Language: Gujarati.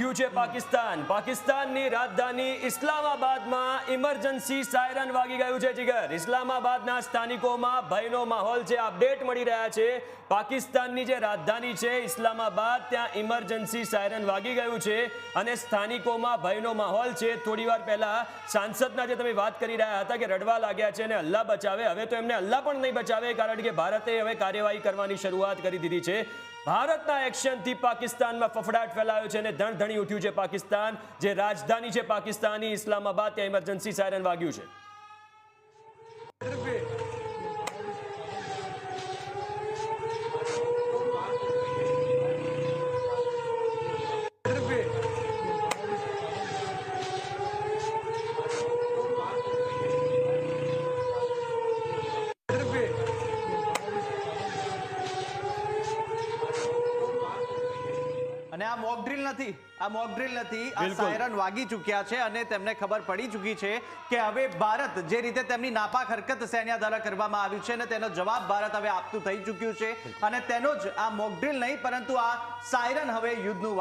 ઉઠ્યું છે પાકિસ્તાન. પાકિસ્તાનની રાજધાની ઇસ્લામાબાદમાં ઇમરજન્સી સાયરન વાગી ગયું છે જીગર. ઇસ્લામાબાદના સ્થાનિકોમાં ભયનો માહોલ છે. અપડેટ મળી રહ્યા છે. પાકિસ્તાનની જે રાજધાની છે, ઇસ્લામાબાદ, ત્યાં ઇમરજન્સી સાયરન વાગી ગયું છે અને સ્થાનિકોમાં ભયનો માહોલ છે. થોડી વાર પહેલા સાંસદના જે તમે વાત કરી રહ્યા હતા કે રડવા લાગ્યા છે અને અલ્લાહ બચાવે, હવે તો એમને અલ્લાહ પણ નહીં બચાવે કારણ કે ભારતે હવે કાર્યવાહી કરવાની શરૂઆત કરી દીધી છે. ભારતના એક્શનથી પાકિસ્તાનમાં ફફડાટ ફેલાયો છે અને ઉઠ્યું છે પાકિસ્તાન જે રાજધાની છે પાકિસ્તાની ઇસ્લામાબાદ ત્યાં ઇમરજન્સી સાયરન વાગ્યું છે. અને આ મોક ડ્રિલ નથી. આ મોક ડ્રિલ નથી. આ સાયરન વાગી ચૂક્યા છે અને તેમને ખબર પડી ચૂકી છે કે હવે ભારત જે રીતે તેમની નાપાક હરકત સૈન્ય દ્વારા કરવામાં આવી છે અને તેનો જવાબ ભારત હવે આપતું થઈ ચૂક્યું છે. અને તેનો જ આ મોક ડ્રિલ નહીં પરંતુ આ સાયરન હવે યુદ્ધનું